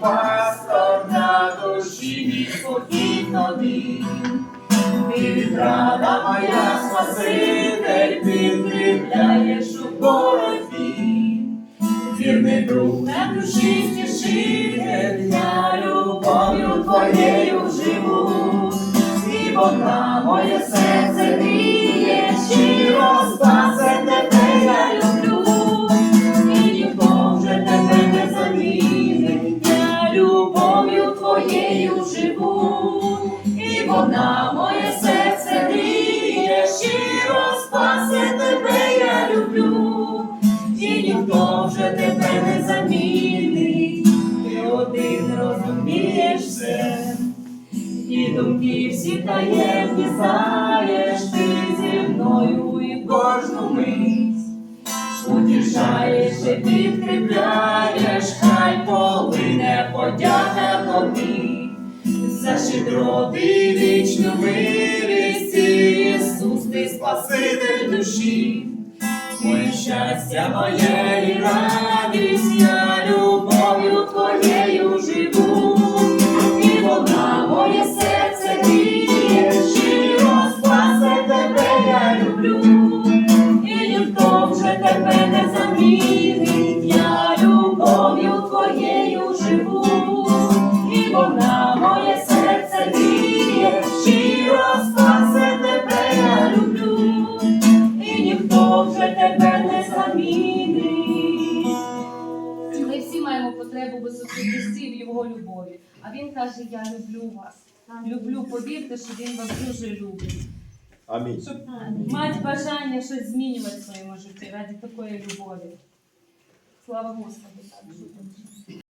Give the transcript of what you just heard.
пастор на душі мій спокій тобі. Ти відрада моя спаситель, підкріпляєш у боротьбі. Вірний друг на душі стішитель, я любов'ю твоєю живу. І вона моє серце вона моє серце гріє, щиро спасе тебе я люблю. І ніхто вже тебе не замінить, ти один розумієш все. І думки всі таємні знаєш, ти зі мною і кожну мить. Утішаєш і підкріпляєш, хай полине подяка тобі. За щедроти вічну милість, Ісус, ти спаситель душі. Моє щастя, моє і радість, я любов'ю твоєю живу. І вона моє серце гріє, щиро спасе тебе я люблю. І ніхто вже тебе не замінить, потребу в в Його любові. А Він каже, я люблю вас. Люблю, повірте, що Він вас дуже любить. Амінь. Щоб мати бажання щось змінювати в своєму житті ради такої любові. Слава Господу.